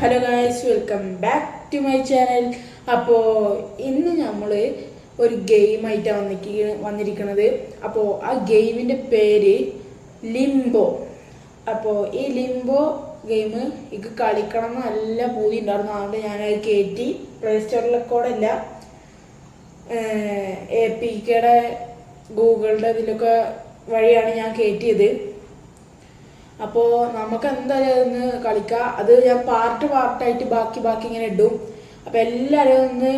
Hello guys welcome back to my channel അപ്പോൾ ഇന്ന് നമ്മൾ ഒരു ഗെയിമായിട്ടാണ് വന്നിരിക്ക വന്നിരിക്കുന്നത് അപ്പോൾ ആ ഗെയിമിന്റെ പേര് ലിംബോ അപ്പോൾ ഈ ലിംബോ ഗെയിം എനിക്ക് കളിക്കണം എന്ന് നല്ല പൂതി ഉണ്ടായിരുന്നു. അതുകൊണ്ട് ഞാനത് കയറ്റി പ്ലേ സ്റ്റോറിലൊക്കെ എ പി കെയുടെ ഗൂഗിളിന്റെ ഇതിലൊക്കെ വഴിയാണ് ഞാൻ കയറ്റിയത് അപ്പോൾ നമുക്ക് എന്തായാലും ഒന്ന് കളിക്കാം. അത് ഞാൻ പാർട്ട് പാർട്ടായിട്ട് ബാക്കി ബാക്കി ഇങ്ങനെ ഇടും. അപ്പോൾ എല്ലാവരും ഒന്ന്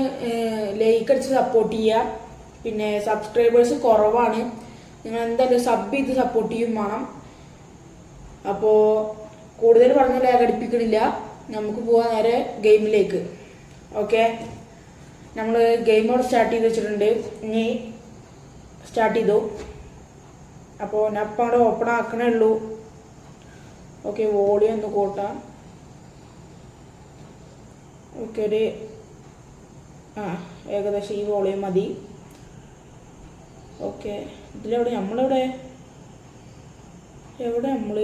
ലൈക്ക് അടിച്ച് സപ്പോർട്ട് ചെയ്യുക പിന്നെ സബ്സ്ക്രൈബേഴ്സ് കുറവാണ്. നിങ്ങൾ എന്തായാലും സബ് ചെയ്ത് സപ്പോർട്ട് ചെയ്യും വേണം. അപ്പോൾ കൂടുതൽ പറഞ്ഞ ലാഗ് അടിപ്പിക്കണില്ല. നമുക്ക് പോകാൻ നേരെ ഗെയിമിലേക്ക് ഓക്കെ നമ്മൾ ഗെയിം അവിടെ സ്റ്റാർട്ട് ചെയ്ത് വെച്ചിട്ടുണ്ട്. ഇനി സ്റ്റാർട്ട് ചെയ്തു. അപ്പോൾ ഞാൻ അപ്പം അവിടെ ഓപ്പൺ ആക്കണേ ഉള്ളൂ. ഓക്കെ വോളിയം ഒന്ന് കൂട്ടാം. ഓക്കെ ഒരു ആ ഏകദേശം ഈ വോളിയം മതി. ഓക്കെ ഇതിലെവിടെ നമ്മളെവിടെ? എവിടെ നമ്മൾ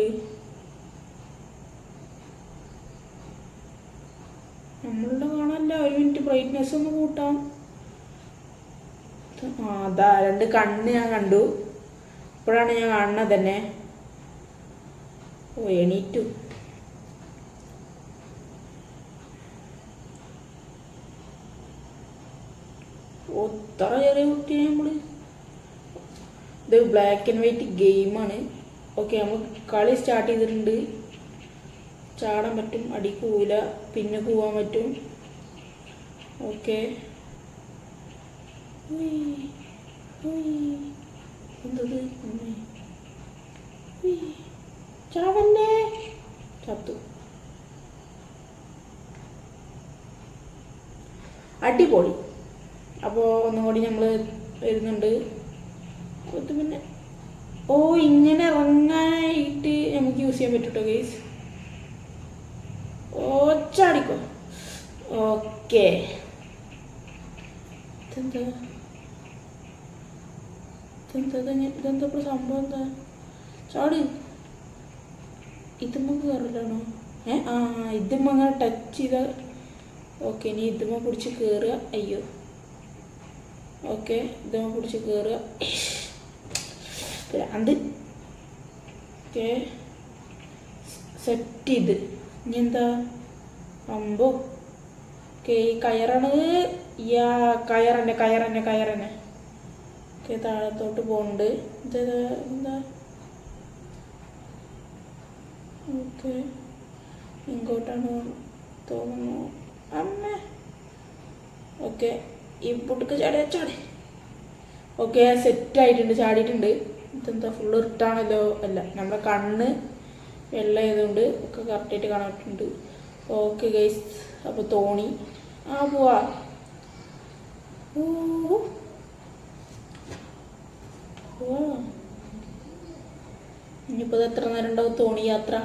നമ്മളുടെ കാണാനല്ല ഒരു മിനിറ്റ് ബ്രൈറ്റ്നെസ് ഒന്ന് കൂട്ടാം. ആ അതാ രണ്ട് കണ്ണ് ഞാൻ കണ്ടു. ഇപ്പോഴാണ് ഞാൻ കാണുന്നത് തന്നെ. ഓ എണീറ്റു. ഒത്ര ചെറിയ കുട്ടിയെ നമ്മൾ. ഇത് ബ്ലാക്ക് ആൻഡ് വൈറ്റ് ഗെയിമാണ് ഓക്കെ നമ്മൾ കളി സ്റ്റാർട്ട് ചെയ്തിട്ടുണ്ട്. ചാടാൻ പറ്റും അടി പോവില്ല പിന്നെ പോവാൻ പറ്റും. ഓക്കെ എന്തത്? ചാവല്ലേ ചത്തു. അടിപൊളി. അപ്പോൾ ഒന്നും കൂടി നമ്മൾ വരുന്നുണ്ട്. പിന്നെ ഓ ഇങ്ങനെ ഇറങ്ങാനായിട്ട് നമുക്ക് യൂസ് ചെയ്യാൻ പറ്റൂട്ടോ ഗൈസ് ഓ ചാടിക്കോ ഓക്കെ. ഇതെന്താ? ഇതെന്താ? ഇതെന്താ സംഭവം എന്താ? ചാടി. ഇതുമ്മ കയറില്ലാണോ ഏ? ആ ഇതുമ്മ അങ്ങനെ ടച്ച് ചെയ്ത ഓക്കെ ഇനി ഇതുമ്മ പിടിച്ച് കയറുക അയ്യോ. ഓക്കെ ഇതുമ്മ പിടിച്ച് കയറുക അത്. ഓക്കെ സെറ്റ് ചെയ്ത്. ഇനി എന്താ? അമ്പോ. ഓക്കെ ഈ കയറാണ്. യാ കയറന്നെ കയറന്നെ കയറന്നെ. ഓക്കെ താഴത്തോട്ട് പോകുന്നുണ്ട് ഇത് എന്താ ഓക്കെ. ഇങ്ങോട്ടാണ് തോന്നുന്നു. അമ്മ. ഓക്കെ. ഈ പൊട്ടുക്ക് ചാടിയ ചാടി. ഓക്കെ സെറ്റ് ആയിട്ടുണ്ട് ചാടിയിട്ടുണ്ട്. ഇതെന്താ ഫുള്ള് ഇട്ടാണല്ലോ അല്ല നമ്മുടെ കണ്ണ് വെള്ള ആയതുകൊണ്ട് ഒക്കെ കറക്റ്റായിട്ട് കാണാൻ പറ്റുന്നുണ്ട് ഓക്കെ ഗൈസ് അപ്പോൾ തോണി. ആ പോവാ. ഓ. ഇനിയിപ്പോൾ എത്ര നേരം ഉണ്ടാവും തോണി യാത്ര?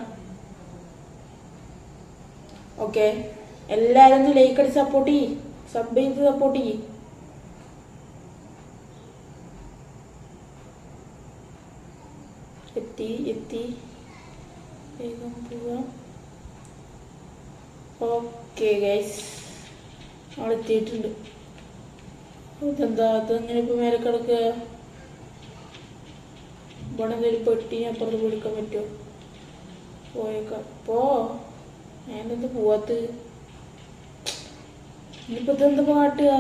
ഓക്കെ. എല്ലാവരും ഒന്ന് ലൈക്ക് അടിച്ച് സപ്പോർട്ട് ചെയ്യ്. സബ് ചെയ്ത് സപ്പോർട്ട് ചെയ്യ്. എത്തി എത്തി. വേഗം പോവാം. ഓക്കെ ഗൈസ് നമ്മൾ എത്തിയിട്ടുണ്ട്. ഇതെന്താ? അതെങ്ങനെ ഇപ്പോൾ മേലെ കിടക്കുക? ഇവിടെ എന്തെങ്കിലും പെട്ടി അപ്പുറത്ത് വിളിക്കാൻ പറ്റുമോ? പോയേക്കാം. പോ. ഞാനെന്ത് പോവാത്ത്. ഇനിയിപ്പോ ഇതെന്ത് പാട്ടുക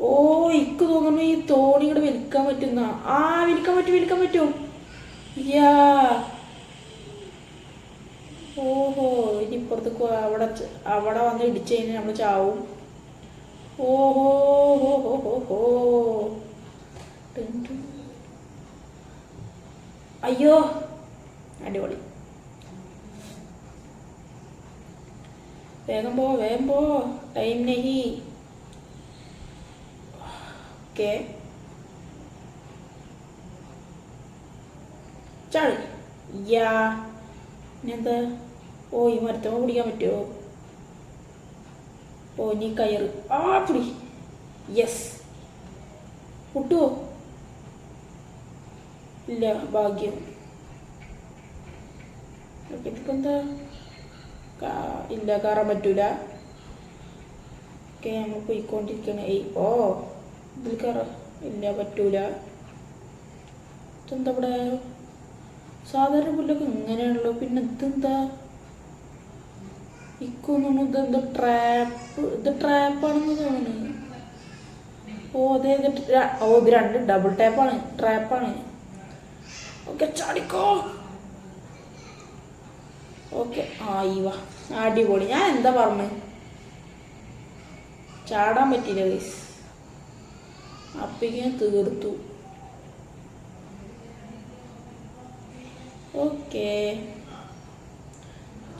ഓ ഇക്ക് തോന്നുന്നു ഈ തോണി കൂടെ വിൽക്കാൻ പറ്റുന്ന. ആ വിൽക്കാൻ പറ്റും വിൽക്കാൻ പറ്റും. യാ. ഓഹോ ഇനി ഇപ്പുറത്തേക്ക് അവിടെ അവിടെ വന്ന് ഇടിച്ചു കഴിഞ്ഞാൽ നമ്മൾ ചാവും. ഓഹോ ഹോ ഹോ ഹോ ഹോ. അയ്യോ അടിപൊളി. വേഗം പോ വേഗം പോ ടൈം നഹി. ഓക്കെ. ചാടി. യാ. ഇനിയെന്താ? ഓ ഈ മരത്തമ്മ പിടിക്കാൻ പറ്റുമോ ഓ നീ കയറ്. ആ പിടി. യെസ് പൊട്ടുവോ ഇല്ല ഭാഗ്യം. കാ- ഇല്ല കയറാൻ പറ്റൂല. ഓക്കെ നമ്മൾ പോയിക്കൊണ്ടിരിക്കണേ. ഓ ഇതിൽ കയറാം ഇല്ല പറ്റൂല. ഇതെന്താ ഇവിടെ? സാധാരണ പുല്ലൊക്കെ ഇങ്ങനെയാണല്ലോ. പിന്നെ ഇതെന്താ? ഇക്കൊന്നും ഇതെന്താ ട്രാപ്പ് ഇത് ട്രാപ്പാണെന്ന് തോന്നുന്നു. ഓ അതെ ഓ ഇത് രണ്ട് ഡബിൾ ടാപ്പാണ്. ട്രാപ്പാണ്. ഓക്കെ ചാടിക്കോ. ഓക്കെ വാ. അടിപൊളി. ഞാൻ എന്താ പറഞ്ഞു? ചാടാൻ പറ്റിയില്ല ഗൈസ് അപ്പിങ്ങനെ തീർത്തു. ഓക്കെ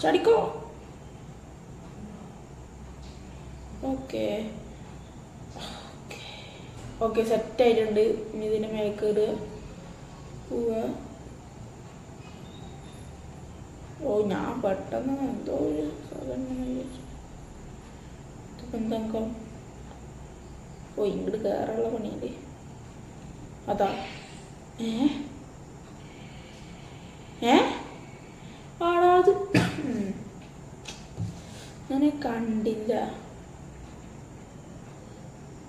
ചാടിക്കോ. ഓക്കെ ഓക്കെ സെറ്റ് ആയിട്ടുണ്ട്. ഇനി ഇതിന് കയറുക പോവുക. ഓ ഞാൻ പെട്ടെന്ന് എന്തോ ഒരു സാധനം ഓ ഇങ്ങോട്ട് കയറുള്ള പണിയല്ലേ? അതാ. ഏ? ഏ? ആടാത് ഞാൻ കണ്ടില്ല.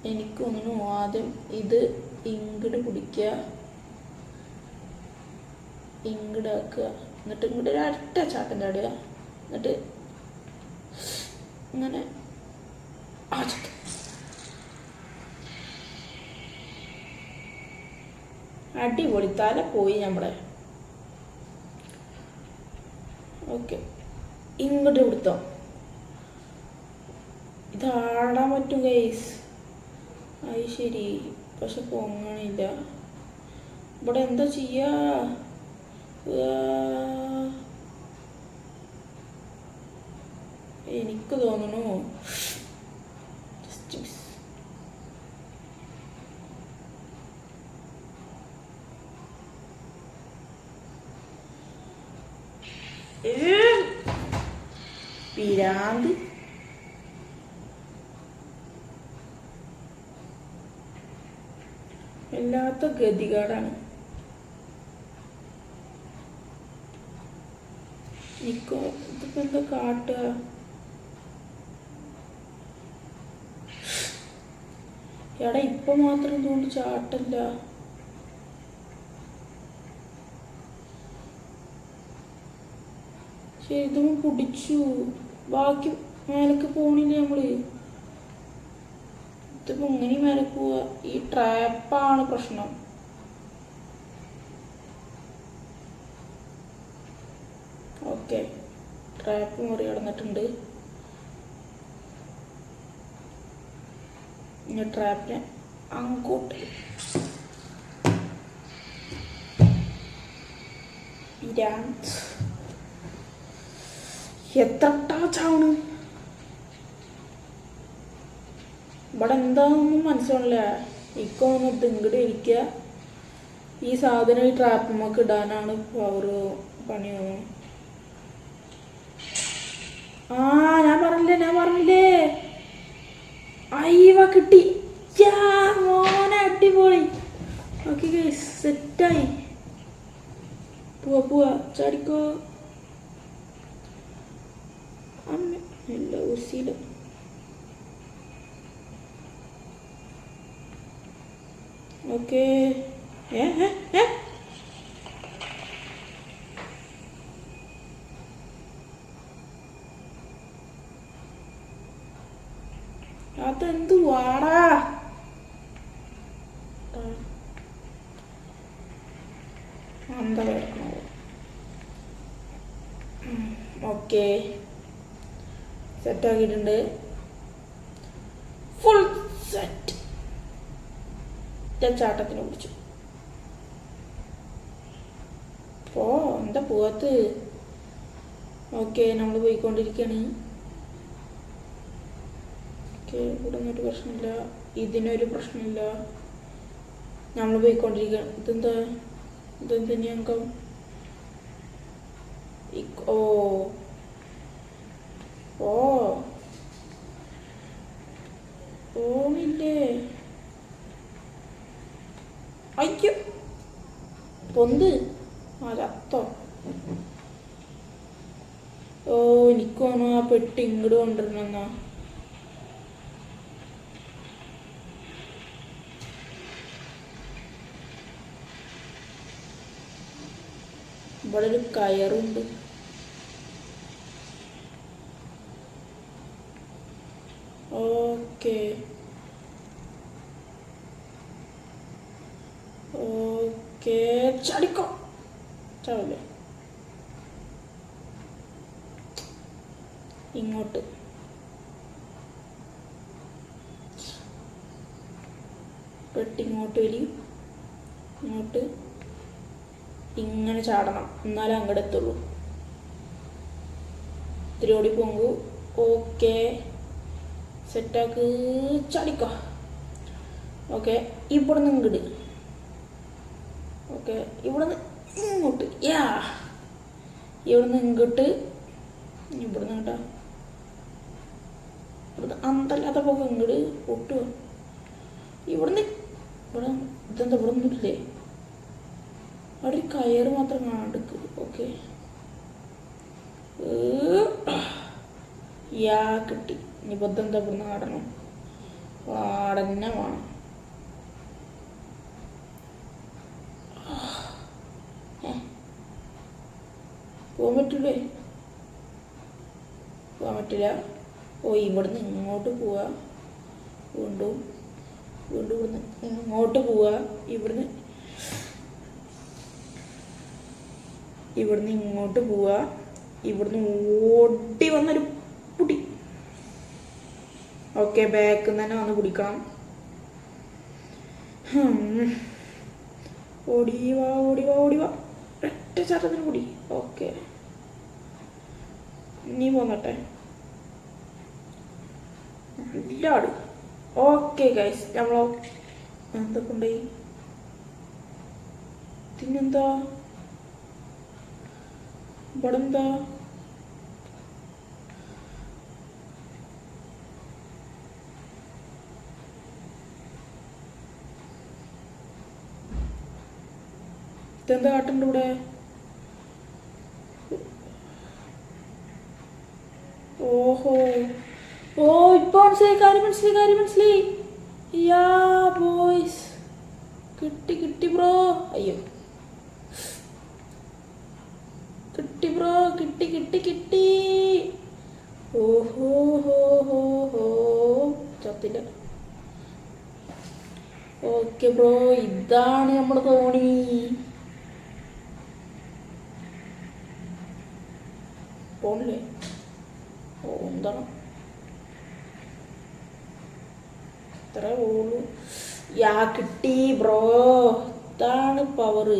എനിക്കൊന്നും ആദ്യം ഇത് ഇങ്ങോട്ട് പിടിക്കുക ഇങ്ങോട്ട് എന്നിട്ട് ഇങ്ങോട്ട് ഒരു അരട്ട ചാട്ടം ചാടുക എന്നിട്ട് ഇങ്ങനെ അടിപൊളി. തല പോയി നമ്മളെ. ഓക്കെ. ഇങ്ങോട്ട് കൊടുത്തോ. ഇതാടാൻ പറ്റും ഗൈസ് അത് ശരി പക്ഷെ പൊങ്ങണില്ല. ഇവിടെ എന്താ ചെയ്യാ. എനിക്ക് തോന്നുന്നു പിരാന്തി. എല്ലാത്ത ഗതികേടാണ്. നിക്കോ? ഇതിപ്പോ എന്താ കാട്ടുക? എടാ ഇപ്പൊ മാത്രം ഇതുകൊണ്ട് ചാട്ടല്ല. ശരി ഇതും കുടിച്ചു. ബാക്കി മേലക്ക് പോണില്ല നമ്മൾ? ഇതിപ്പോ ഇങ്ങനെ മേലക്ക് പോവാ. ഈ ട്രാപ്പാണ് പ്രശ്നം ഓക്കെ ട്രാപ്പ് മറികടന്നിട്ടുണ്ട് ഇനി ട്രാപ്പിനെ അങ്ങോട്ട്. എത്ര ടാച്ചാണ് ഇവിടെ എന്താണെന്നും മനസ്സിലാവില്ല ഇക്കോ ഇത് ഇങ്ങോട്ട് ഇരിക്കുക ഈ സാധനം ഈ ട്രാപ്പുമ്മക്ക് ഇടാനാണ് പവർ പണി തോന്നുന്നു ആ ഞാൻ പറഞ്ഞില്ലേ ഞാൻ പറഞ്ഞില്ലേ? അയ്യവ കിട്ടി. മോനെ അടിപൊളി. ഓക്കെ സെറ്റായി പോവാ പോവാ ചാടിക്കോ. അമ്മ ഇല്ല ഉസിയില്ല ഓക്കേ ഏ ഏ ഏ അതെന്ത് വാടാ എന്താ കിടക്കണോ ഓക്കെ സെറ്റാക്കിയിട്ടുണ്ട്. ഫുൾ സെറ്റ് ഞാൻ ചാട്ടത്തിന് പിടിച്ചു ഓ എന്താ പോവാത്ത്? ഓക്കെ നമ്മൾ പോയിക്കൊണ്ടിരിക്കുകയാണ് ഓക്കെ ഇവിടെ ഒന്നും ഒരു പ്രശ്നമില്ല. ഇതിനൊരു പ്രശ്നമില്ല. നമ്മൾ പോയിക്കൊണ്ടിരിക്കുകയാണ് ഇതെന്താ? ഇതെന്തിനി അംഗം? ഓ ഓ അയ്യോ. പൊന്ത്. ആ ഓ എനിക്ക് ആ പെട്ടി ഇങ്ങോട്ട് കൊണ്ടിരുന്നെന്നാ ഇവിടെ ഒരു കയറുണ്ട്. ഓക്കെ ഓക്കെ ചടിക്കോ ചാവില്ലേ ഇങ്ങോട്ട് പെട്ടി ഇങ്ങോട്ട് വലി ഇങ്ങോട്ട് ഇങ്ങനെ ചാടണം. എന്നാലേ അങ്ങോട്ട് എത്തുള്ളൂ. ഇത്തിരി ഓടി പോങ്കു. ഓക്കെ. സെറ്റാക്ക് ചടിക്ക ഓക്കെ ഇവിടെ നിന്ന് ഇങ്ങോട്ട് ഓക്കെ ഇവിടെ നിന്ന് ഇങ്ങോട്ട്. യാ. ഇവിടെ നിന്ന് ഇങ്ങോട്ട്. ഇവിടെ നിന്ന് കേട്ടോ. ഇവിടുന്ന് അന്തല്ലാത്ത പോക്ക് ഇങ്ങോട്ട് ഒട്ടു ഇവിടുന്ന് ഇവിടെ ഇതെന്താ ഇവിടെ ഒന്നുമില്ലേ അവിടെ ഒരു കയറ് മാത്രം കാണാണ്ടിക്ക് ഓക്കെ. യാ കിട്ടി. ഇനിയിപ്പോൾ ബുദ്ധം ഇവിടുന്ന് ആടണം പാടന്നെ വേണം. പോകാൻ പറ്റൂലേ. പോകാൻ പറ്റില്ല ഓ ഇവിടുന്ന് ഇങ്ങോട്ട് പോവാ. വീണ്ടും വീണ്ടും ഇവിടുന്ന് ഇങ്ങോട്ട് പോവാ. ഇവിടുന്ന് ഇവിടുന്ന് ഇങ്ങോട്ട് പോവാ. ഇവിടുന്ന് ഓടി വന്നൊരു പുടി ഓക്കെ ബാക്ക് തന്നെ വന്ന് പിടിക്കണം ഓടിവാ ഓടിവാ ഓടിവാ ഒറ്റ ചാട്ടത്തിന് കൂടി. ഓക്കെ നീ പോന്നട്ടെ. ഇല്ലാട് ഓക്കെ ഗൈസ് നമ്മളോ എന്താ കൊണ്ടുപോയി പിന്നെന്താ ഇവിടെ എന്താ ഇതെന്താ കാട്ടുണ്ട് ഇവിടെ ഓഹോ. ഓ ഇപ്പൊ മനസ്സിലായി കാര്യം മനസ്സിലായി കാര്യം മനസ്സിലായി. Ya boys. കിട്ടി കിട്ടി ബ്രോ. അയ്യോ. കിട്ടി ബ്രോ കിട്ടി കിട്ടി കിട്ടി. ഓഹോ ഹോ ഹോ ഹോ. ചത്തില്ല. ഓക്കെ ബ്രോ ഇതാണ് നമ്മുടെ തോണി പോണില്ലേ ഓ എന്താണ് ഇത്ര പോളൂ യാ കിട്ടി ബ്രോ. ഇതാണ് പവറ്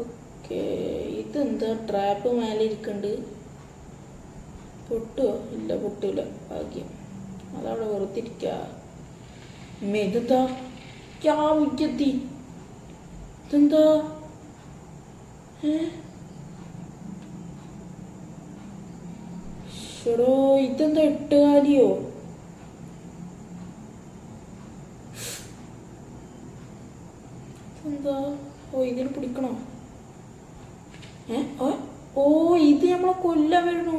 ഓക്കെ ഇതെന്താ? ട്രാപ്പ് മേലെ ഇരിക്കുന്നുണ്ട് പൊട്ടുവോ? ഇല്ല പൊട്ടില്ല ഭാഗ്യം. അതവിടെ വെറുതെ ഇരിക്കുക ഇതെന്താ? യാ ഉയ്യത്തി ഇതെന്താ ഷെടോ ഇതെന്താ എട്ടുകാലിയോ എന്താ ഓ ഇതിന് പിടിക്കണോ? ഏ? ഓ ഇത് നമ്മളെ കൊല്ലാൻ വരണോ?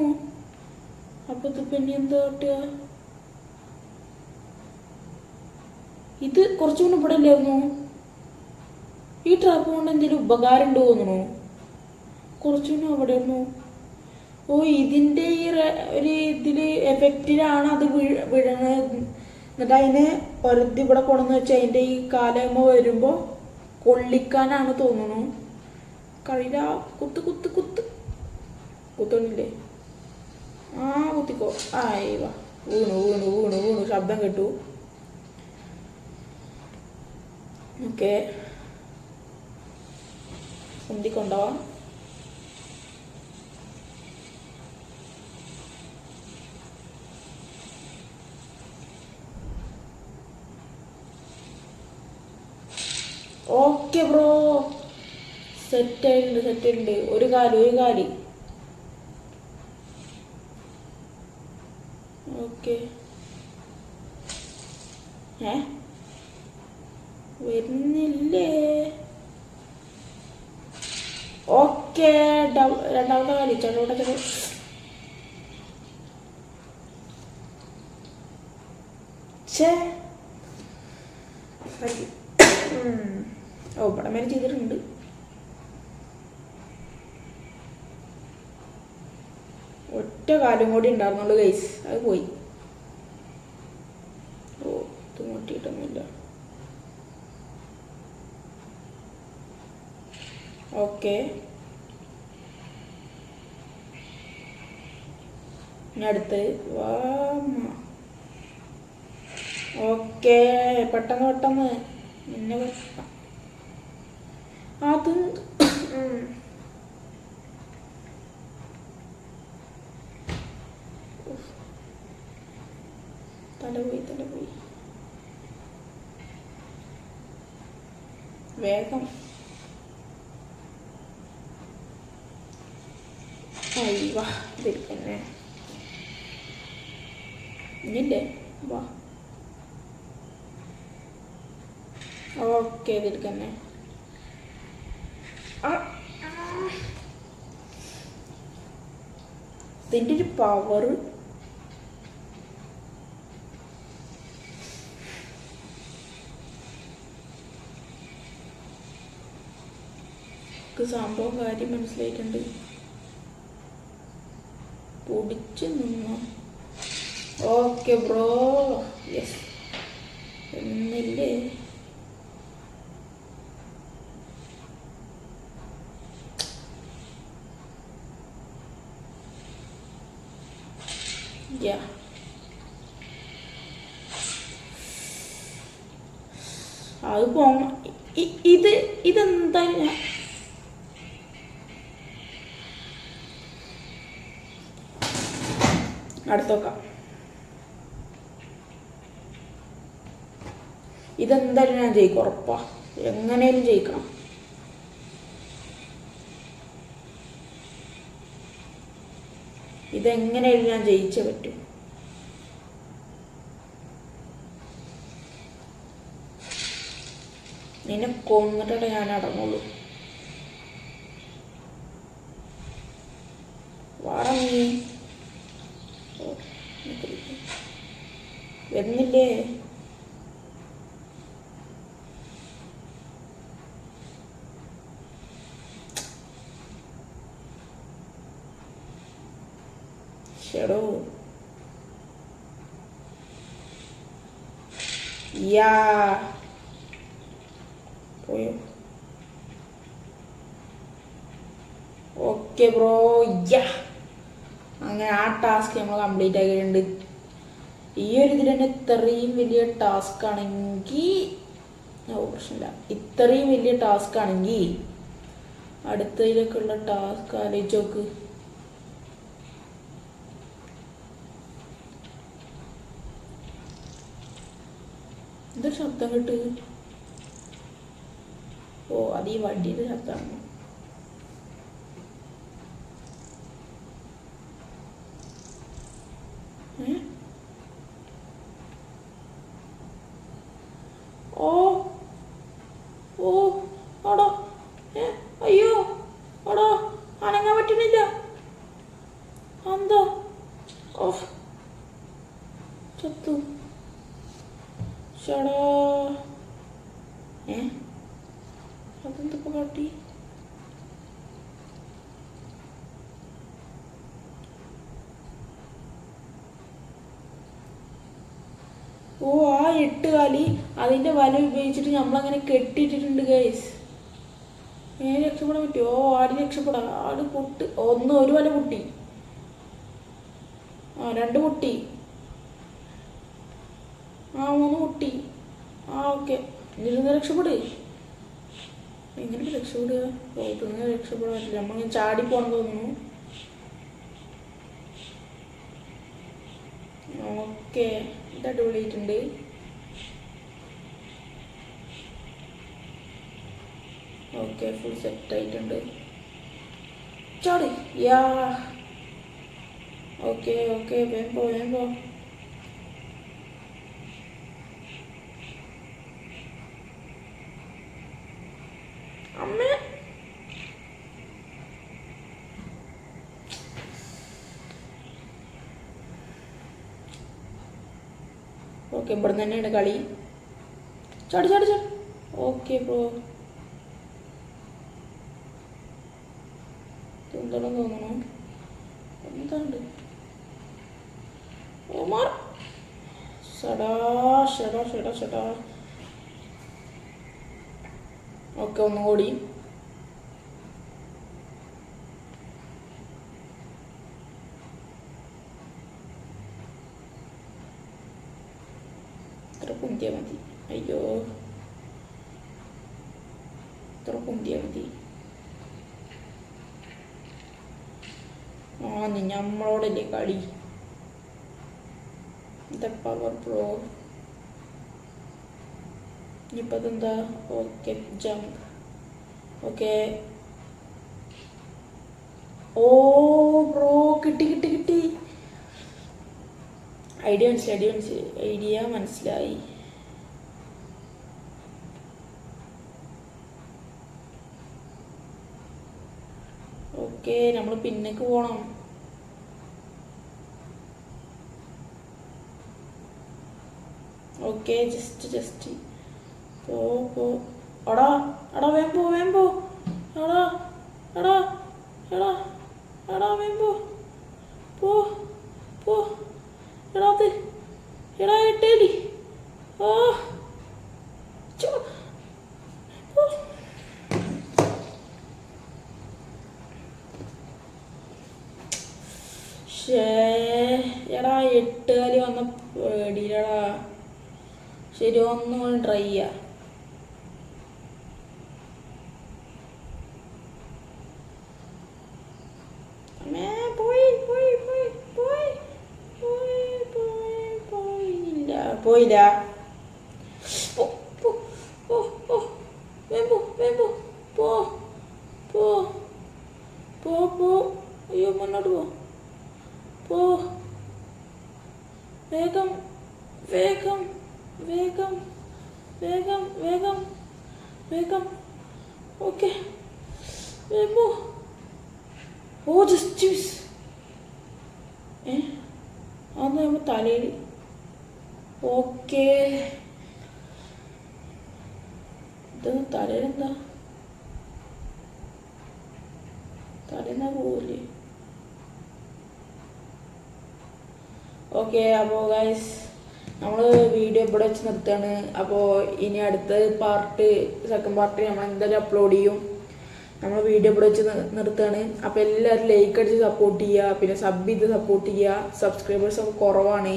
അപ്പൊ ഇത് പിന്നെ എന്താ കാട്ടുക ഇത് കുറച്ചുകൂടി ഇവിടെ ഇല്ലായിരുന്നു? ഈ ട്രാപ്പ് കൊണ്ട് എന്തെങ്കിലും ഉപകാരം ഉണ്ടോ തോന്നുന്നു? കുറച്ചുകൂടി അവിടെ ആയിരുന്നു ഓ ഇതിന്റെ ഈ ഒരു ഇതിൽ എഫക്റ്റിലാണ് അത് വീഴ- വീഴണത്. എന്നിട്ട് അതിനെ ഒരതി ഇവിടെ കൊണ്ടെന്ന് വെച്ചാൽ അതിന്റെ ഈ കാലമ്മ വരുമ്പോൾ കൊള്ളിക്കാനാണ് തോന്നുന്നു. കഴിയില്ല കുത്ത് കുത്ത് കുത്ത്. കുത്തണില്ലേ ആ കുത്തിക്കോ. ആ വീണു വീണു വീണു വീണു. ശബ്ദം കേട്ടു. ഓക്കെ. ഉന്തിക്കൊണ്ടോവാം ഓക്കെ ബ്രോ. സെറ്റ് ആയിട്ടുണ്ട് സെറ്റ് ഉണ്ട് ഒരു കാൽ ഒരു കാൽ ഓക്കെ ഏ വരുന്നില്ലേ ഓക്കെ രണ്ടാമത്തെ കാലി ചെറുവിടെ ചെറു ഛേ ഉം. ഓ ഇവിടെ മേലെ ചെയ്തിട്ടുണ്ട് ഒറ്റ കാലും കൂടി ഉണ്ടായിരുന്നുള്ളൂ ഗൈസ് അത് പോയി. ഓ ഇത് മുട്ടിയിട്ടൊന്നുമില്ല ഓക്കെ. അടുത്ത് ഓക്കെ പെട്ടെന്ന് പെട്ടെന്ന്. അത് ഉം. ഉഫ്. തല പോയി തല പോയി വേഗം. അയ്യ ഇതിരിക്കന്നെ. വാ. ഓക്കെ ഇതിരിക്കന്നെ. ഇതിന്റെ ഒരു പവർ സംഭവം കാര്യം മനസ്സിലായിട്ടുണ്ട്. പൊടിച്ചു നിന്നോ? Okay bro. യെസ് എന്നില്ലേ? യാ അത് പോണം. ഇത് ഇതെന്താ അടുത്തോക്കാം. ഇതെന്തായാലും ഞാൻ ജയിക്കും ഉറപ്പാ. എങ്ങനെയും ജയിക്കണം. ഇതെങ്ങനെയും ഞാൻ ജയിച്ചേ പറ്റൂ. നിന്നെ കൊന്നിട്ടേ ഞാൻ അടങ്ങുള്ളൂ വാടാ നീ ഓ, നിക്ക്. വരുന്നില്ലേ ഷെടോ യാ പോയോ ഓക്കെ ബ്രോ യാ അങ്ങനെ ആ ടാസ്ക് നമ്മൾ കംപ്ലീറ്റ് ആക്കിയിട്ടുണ്ട് ഈ ഒരു ഇതിൽ തന്നെ ഇത്രയും വലിയ ടാസ്ക് ആണെങ്കിൽ പ്രശ്നമില്ല. ഇത്രയും വലിയ ടാസ്ക് ആണെങ്കിൽ അടുത്തതിലേക്കുള്ള ടാസ്ക് ആലോചിച്ച് നോക്ക്. എന്തൊരു ശബ്ദം കിട്ടു ഓ അത് ഈ വണ്ടിയുടെ ശബ്ദമാണ് ഏ? ഓ ഓ ആടോ ഏ അയ്യോ ആടോ അനങ്ങാൻ പറ്റുന്നില്ല എന്താ ഓ ചത്തു ഷടാ ഏ അതെന്തൊക്കെ കാട്ടി ഓ ആ എട്ട് കാലി അതിന്റെ വല ഉപയോഗിച്ചിട്ട് നമ്മളങ്ങനെ കെട്ടിയിട്ടിട്ടുണ്ട് ഗൈസ് ഏ രക്ഷപ്പെടാൻ പറ്റുമോ ഓ ആടി രക്ഷപ്പെടാം ആട് പൊട്ട്. ഒന്ന് ഒരു വല പൊട്ടി. ആ രണ്ട് പൊട്ടി. ആ മൂന്ന് പൊട്ടി. ആ ഓക്കെ ഇരുന്ന് രക്ഷപ്പെട്. എങ്ങനെ രക്ഷപ്പെടുക? ഇതൊന്നും രക്ഷപ്പെടാൻ പറ്റില്ല. നമ്മളിങ്ങനെ ചാടി പോകണം തോന്നുന്നു. ഓക്കെ ഇത് അടിപൊളിയായിട്ടുണ്ട്. ഓക്കെ ഫുൾ സെറ്റായിട്ടുണ്ട് ചോടി. യാ. ഓക്കെ ഓക്കെ പോ വേമ്പോ അമ്മ. ഓക്കെ ഇവിടെ തന്നെയാണ് കളി. ചാടി ചാടി ചാടി. ഓക്കെ ബ്രോ എന്താണെന്ന് തോന്നണു. എന്തുണ്ട്? ഓമാർ? ഷടാ ഷടാ ഷടാ ഷടാ. ഒക്കെ ഒന്നുകൂടി ഇത്ര കുന്തിയാ മതി അയ്യോ ഇത്ര കുന്തിയാ മതി ആ ഞമ്മളോടല്ലേ കളി? The power pro. ഇനിയിപ്പോൾ അതെന്താ? Okay jump. ഓക്കെ. ഓ ബ്രോ കിട്ടി കിട്ടി കിട്ടി. ഐഡിയ മനസ്സിലായി ഐഡിയ മനസ്സിലായി ഐഡിയ മനസ്സിലായി. ഓക്കെ നമ്മൾ പിന്നേക്ക് പോണം. ഓക്കെ ജസ്റ്റ് ജസ്റ്റ് പോ പോ അടാ അടാ വേമ്പോ വേമ്പോ അടാ അടാ എടാ എടാ വേമ്പോ പോ പോ എടാ അത് എടാ എട്ടേലി ഓ ഒന്നും കൂടി ട്രൈ ചെയ്യാ അമ്മേ, പോയി പോയി പോയി പോയി പോയി പോയി പോയില്ല ഇത് തലയിലെന്താ തലേന്നാ പോവില്ലേ ഓക്കെ അപ്പോൾ ഗൈസ് നമ്മൾ വീഡിയോ ഇവിടെ വെച്ച് നിർത്തുകയാണ്. അപ്പോൾ ഇനി അടുത്ത പാർട്ട് സെക്കൻഡ് പാർട്ട് നമ്മൾ എന്തായാലും അപ്ലോഡ് ചെയ്യും. നമ്മൾ വീഡിയോ ഇവിടെ വെച്ച് നിർത്തുകയാണ്. അപ്പോൾ എല്ലാവരും ലൈക്ക് അടിച്ച് സപ്പോർട്ട് ചെയ്യുക. പിന്നെ സബ് ചെയ്ത് സപ്പോർട്ട് ചെയ്യുക. സബ്സ്ക്രൈബേഴ്സ് ഒക്കെ കുറവാണ്.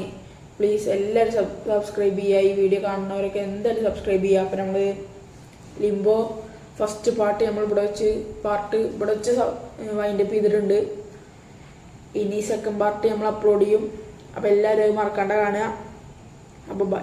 പ്ലീസ് എല്ലാവരും സബ്സ്ക്രൈബ് ചെയ്യുക. ഈ വീഡിയോ കാണുന്നവരൊക്കെ എന്തായാലും സബ്സ്ക്രൈബ് ചെയ്യുക. അപ്പോൾ നമ്മൾ ലിംബോ ഫസ്റ്റ് പാർട്ട് നമ്മൾ ഇവിടെ വെച്ച് പാർട്ട് ഇവിടെ വെച്ച് വൈൻഡ് അപ്പ് ചെയ്തിട്ടുണ്ട്. ഇനി സെക്കൻഡ് പാർട്ട് നമ്മൾ അപ്ലോഡ് ചെയ്യും. അപ്പോൾ എല്ലാവരും മറക്കാണ്ട് കാണുക. അപ്പോൾ ബൈ